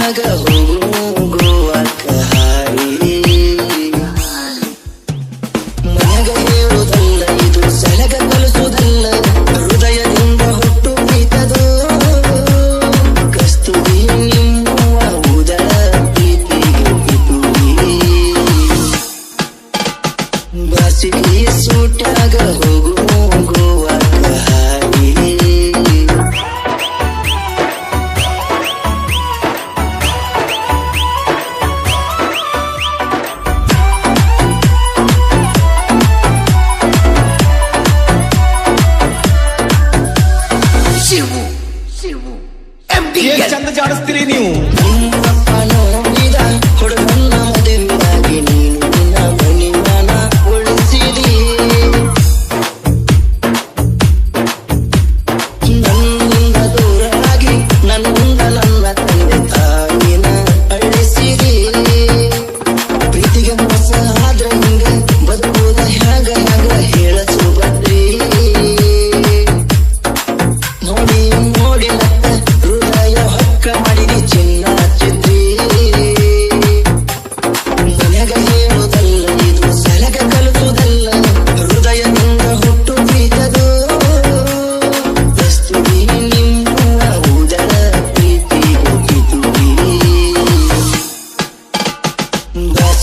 ನನಗ ಹೋಗುವಕ್ಕ ಹಾಡಿ ಮನೆಗ ಹೇಳುವುದಲ್ಲ ಇದು ಸೆಳೆಗ ಕಲಿಸುವುದಲ್ಲ ಹೃದಯದಿಂದ ಹುಟ್ಟು ಕಸ್ತೂರಿ ನಿಮ್ಮುವ ಉದರ ಪ್ರೀತಿಗೆ ಬಾಸಿಗೆ ಸೂಟಾಗ ಹೋಗುವ ಗೋವಕ್ಕ ಹಾಡಿ ಎಂ ಚಂದ ಜಾಡಿಸ್ತೀರಿ ನೀವು?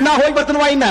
ನಾ ಹೋಗಿ ಬರ್ತೀನಿ ಇನ್ನ.